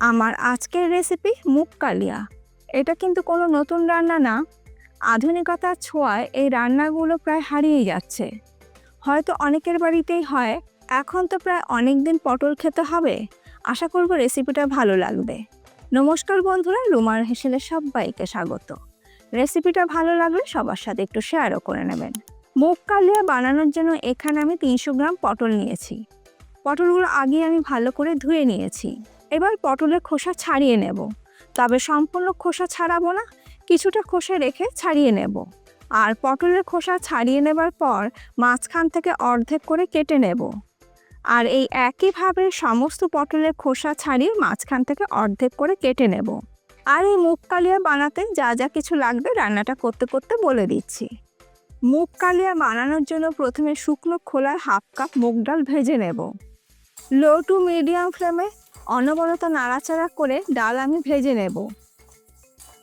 আমার আজকের রেসিপি মুগ কালিয়া। এটা কিন্তু কোনো নতুন রান্না না। আধুনিকতার ছোঁয়ায় এই রান্নাগুলো প্রায় হারিয়ে যাচ্ছে। হয়তো অনেকের বাড়িতেই হয়, এখন তো প্রায় অনেক দিন পটল খেতে হবে। আশা করব রেসিপিটা ভালো লাগবে। নমস্কার বন্ধুরা, রুমার হেসেলে সবাইকে স্বাগত। রেসিপিটা ভালো লাগলে সবার সাথে একটু শেয়ারও করে নেবেন। মুগ কালিয়া বানানোর জন্য এখানে আমি তিনশো গ্রাম পটল নিয়েছি। পটলগুলো আগে আমি ভালো করে ধুয়ে নিয়েছি। এবার পটলের খোসা ছাড়িয়ে নেব। তবে সম্পূর্ণ খোসা ছাড়াবো না, কিছুটা খোসা রেখে ছাড়িয়ে নেব। আর পটলের খোসা ছাড়িয়ে নেবার পর মাঝখান থেকে অর্ধেক করে কেটে নেব। আর এই একইভাবে সমস্ত পটলের খোসা ছাড়িয়ে মাঝখান থেকে অর্ধেক করে কেটে নেব। আর এই মুগ কালিয়া বানাতে যা যা কিছু লাগবে রান্নাটা করতে করতে বলে দিচ্ছি। মুগ কালিয়া বানানোর জন্য প্রথমে শুকনো খোলার হাফ কাপ মুগ ডাল ভেজে নেব। লো টু মিডিয়াম ফ্লেমে অনবরত নাড়াচাড়া করে ডাল আমি ভেজে নেব।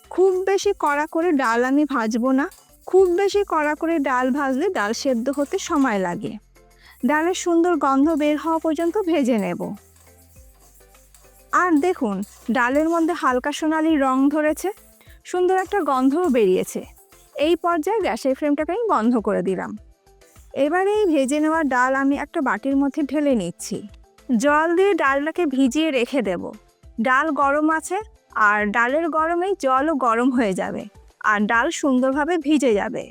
খুব বেশি কড়া করে ডাল আমি ভাজবো না। খুব বেশি কড়া করে ডাল ভাজলে ডাল সেদ্ধ হতে সময় লাগে। ডালের সুন্দর গন্ধ বের হওয়া পর্যন্ত ভেজে নেব। আর দেখুন, ডালের মধ্যে হালকা সোনালি রং ধরেছে। সুন্দর একটা গন্ধও বেরিয়েছে। এই পর্যায়ে গ্যাসের ফ্লেমটাকে আমি বন্ধ করে দিলাম। এবারে এই ভেজে নেওয়া ডাল আমি একটা বাটির মধ্যে ঢেলে নিচ্ছি। জল দিয়ে ডালটাকে ভিজিয়ে রেখে দেব। ডাল গরম আছে আর ডালের গরমেই জলও গরম হয়ে যাবে আর ডাল সুন্দরভাবে ভিজে যাবে।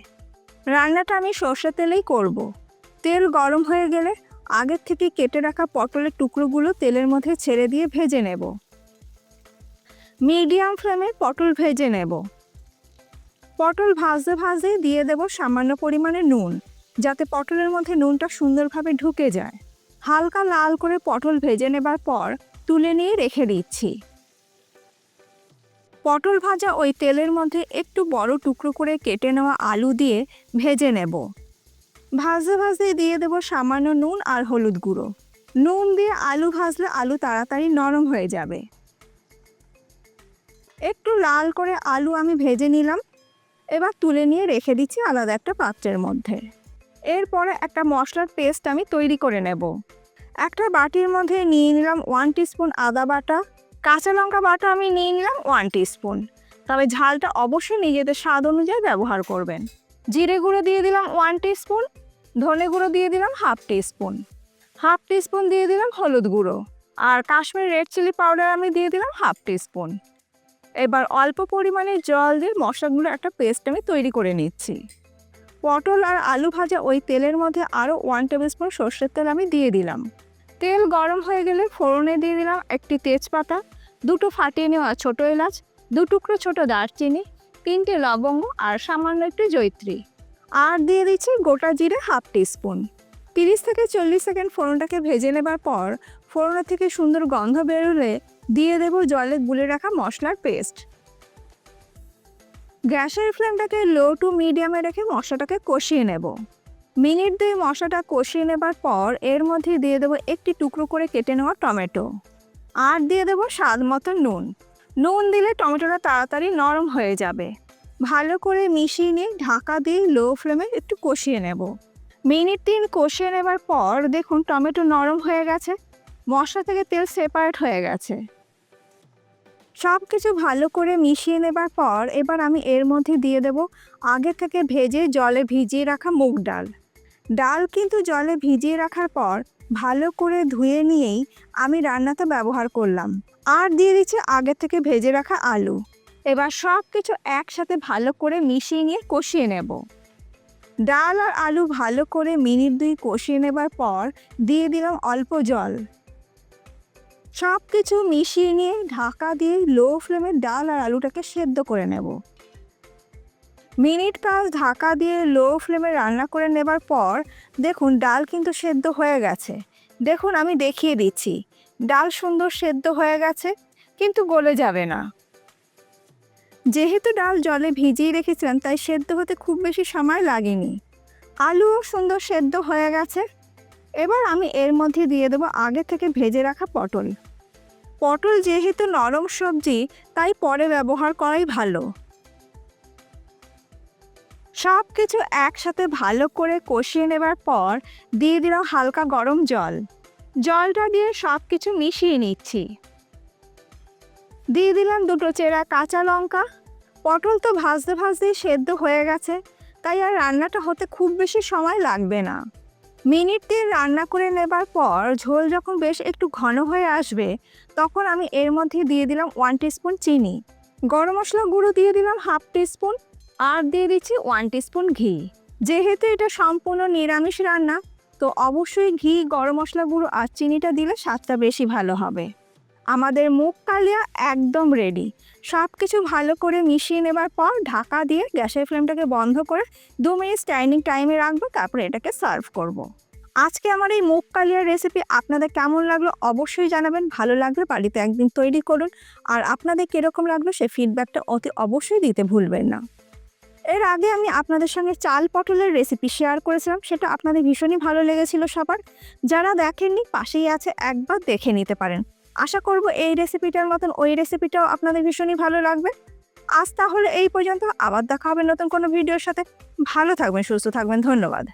রান্নাটা আমি সর্ষে তেলেই করব। তেল গরম হয়ে গেলে আগের থেকে কেটে রাখা পটলের টুকরোগুলো তেলের মধ্যে ছেড়ে দিয়ে ভেজে নেব। মিডিয়াম ফ্লেমে পটল ভেজে নেব। পটল ভাজতে ভাজতে দিয়ে দেব সামান্য পরিমাণে নুন, যাতে পটলের মধ্যে নুনটা সুন্দরভাবে ঢুকে যায়। হালকা লাল করে পটল ভেজে নেবার পর তুলে নিয়ে রেখে দিচ্ছি। পটল ভাজা ওই তেলের মধ্যে একটু বড় টুকরো করে কেটে নেওয়া আলু দিয়ে ভেজে নেব। ভাজতে ভাজতে দিয়ে দেব সামান্য নুন আর হলুদ গুঁড়ো। নুন দিয়ে আলু ভাজলে আলু তাড়াতাড়ি নরম হয়ে যাবে। একটু লাল করে আলু আমি ভেজে নিলাম। এবার তুলে নিয়ে রেখে দিচ্ছি আলাদা একটা পাত্রের মধ্যে। এরপরে একটা মশলার পেস্ট আমি তৈরি করে নেব। একটা বাটির মধ্যে নিয়ে নিলাম ওয়ান টিস্পুন আদা বাটা। কাঁচা লঙ্কা বাটা আমি নিয়ে নিলাম ওয়ান টিস্পুন তবে ঝালটা অবশ্যই নিজেদের স্বাদ অনুযায়ী ব্যবহার করবেন। জিরে গুঁড়ো দিয়ে দিলাম ওয়ান টিস্পুন ধনে গুঁড়ো দিয়ে দিলাম হাফ টিস্পুন হাফ টিস্পুন দিয়ে দিলাম হলুদ গুঁড়ো। আর কাশ্মীর রেড চিলি পাউডার আমি দিয়ে দিলাম হাফ টিস্পুন এবার অল্প পরিমাণে জল দিয়ে মশলাগুলো একটা পেস্ট আমি তৈরি করে নিচ্ছি। পটল আর আলু ভাজা ওই তেলের মধ্যে আরও ওয়ান টেবিল স্পুন সর্ষের তেল আমি দিয়ে দিলাম। তেল গরম হয়ে গেলে ফোড়নে দিয়ে দিলাম একটি তেজপাতা, দুটো ফাটিয়ে নেওয়া ছোটো এলাচ, দু টুকরো ছোটো দারচিনি, তিনটে লবঙ্গ আর সামান্য একটু জৈত্রী আর দিয়ে দিচ্ছি গোটা জিরে হাফ টিস্পুন তিরিশ থেকে চল্লিশ সেকেন্ড ফোড়নটাকে ভেজে নেবার পর ফোড়না থেকে সুন্দর গন্ধ বেরোলে দিয়ে দেবো জলে গুলে রাখা মশলার পেস্ট গ্যাসের ফ্লেমটাকে লো টু মিডিয়ামে রেখে মশলাটাকে কষিয়ে নেব। মিনিট দিয়ে মশলাটা কষিয়ে নেবার পর এর মধ্যে দিয়ে দেবো একটি টুকরো করে কেটে নেওয়া টমেটো। আর দিয়ে দেবো স্বাদ মতো নুন। নুন দিলে টমেটোটা তাড়াতাড়ি নরম হয়ে যাবে। ভালো করে মিশিয়ে নিয়ে ঢাকা দিয়ে লো ফ্লেমে একটু কষিয়ে নেব। মিনিট তিন কষিয়ে নেবার পর দেখুন টমেটো নরম হয়ে গেছে। মশলা থেকে তেল সেপারেট হয়ে গেছে। সব কিছু ভালো করে মিশিয়ে নেবার পর এবার আমি এর মধ্যে দিয়ে দেব আগে থেকে ভেজে জলে ভিজিয়ে রাখা মুগ ডাল। ডাল কিন্তু জলে ভিজিয়ে রাখার পর ভালো করে ধুয়ে নিয়েই আমি রান্নাতে ব্যবহার করলাম। আর দিয়ে দিচ্ছি আগে থেকে ভেজে রাখা আলু। এবার সব কিছু একসাথে ভালো করে মিশিয়ে নিয়ে কষিয়ে নেব। ডাল আর আলু ভালো করে মিনিট দুই কষিয়ে নেবার পর দিয়ে দিলাম অল্প জল। সব কিছু মিশিয়ে নিয়ে ঢাকা দিয়ে লো ফ্লেমে ডাল আর আলুটাকে সেদ্ধ করে নেব। মিনিট পাঁচ ঢাকা দিয়ে লো ফ্লেমে রান্না করে নেবার পর দেখুন ডাল কিন্তু সেদ্ধ হয়ে গেছে। দেখুন আমি দেখিয়ে দিচ্ছি। ডাল সুন্দর সেদ্ধ হয়ে গেছে, কিন্তু গলে যাবে না। যেহেতু ডাল জলে ভিজিয়ে রেখেছিলাম, তাই সেদ্ধ হতে খুব বেশি সময় লাগেনি। আলুও সুন্দর সেদ্ধ হয়ে গেছে। এবার আমি এর মধ্যে দিয়ে দেবো আগে থেকে ভেজে রাখা পটল। পটল যেহেতু নরম সবজি, তাই পরে ব্যবহার করাই ভালো। সব কিছু একসাথে ভালো করে কষিয়ে নেবার পর দিয়ে দিলাম হালকা গরম জল। জলটা দিয়ে সব কিছু মিশিয়ে নিচ্ছি। দিয়ে দিলাম দুটো চেরা কাঁচা লঙ্কা। পটল তো ভাজতে ভাজতেই সেদ্ধ হয়ে গেছে, তাই আর রান্নাটা হতে খুব বেশি সময় লাগবে না। মিনিট দিয়ে রান্না করে নেবার পর ঝোল যখন বেশ একটু ঘন হয়ে আসবে, তখন আমি এর মধ্যে দিয়ে দিলাম ওয়ান টিস্পুন চিনি। গরম মশলা গুঁড়ো দিয়ে দিলাম হাফ টিস্পুন আর দিয়ে দিচ্ছি ওয়ান টিস্পুন ঘি। যেহেতু এটা সম্পূর্ণ নিরামিষ রান্না, তো অবশ্যই ঘি, গরম মশলা গুঁড়ো আর চিনিটা দিলে স্বাদটা বেশি ভালো হবে। আমাদের মুগ কালিয়া একদম রেডি সব কিছু ভালো করে মিশিয়ে নেবার পর ঢাকা দিয়ে গ্যাসের ফ্লেমটাকে বন্ধ করে দু মিনিট স্ট্যান্ডিং টাইমে রাখব, তারপরে এটাকে সার্ভ করব। আজকে আমার এই মুগ কালিয়ার রেসিপি আপনাদের কেমন লাগল অবশ্যই জানাবেন, ভালো লাগলে বাড়িতে একদিন তৈরি করুন, আর আপনাদের কীরকম লাগল সেই ফিডব্যাকটা অতি অবশ্যই দিতে ভুলবেন না। এর আগে আমি আপনাদের সঙ্গে চাল পটলের রেসিপি শেয়ার করেছিলাম, সেটা আপনাদের ভীষণই ভালো লেগেছিল সবার। যারা দেখেননি, পাশেই আছে, একবার দেখে নিতে পারেন। আশা করব এই রেসিপিটার মতন ওই রেসিপিটাও আপনাদের ভীষণই ভালো লাগবে। আজ তাহলে এই পর্যন্ত, আবার দেখা হবে নতুন কোনো ভিডিওর সাথে। ভালো থাকবেন, সুস্থ থাকবেন, ধন্যবাদ।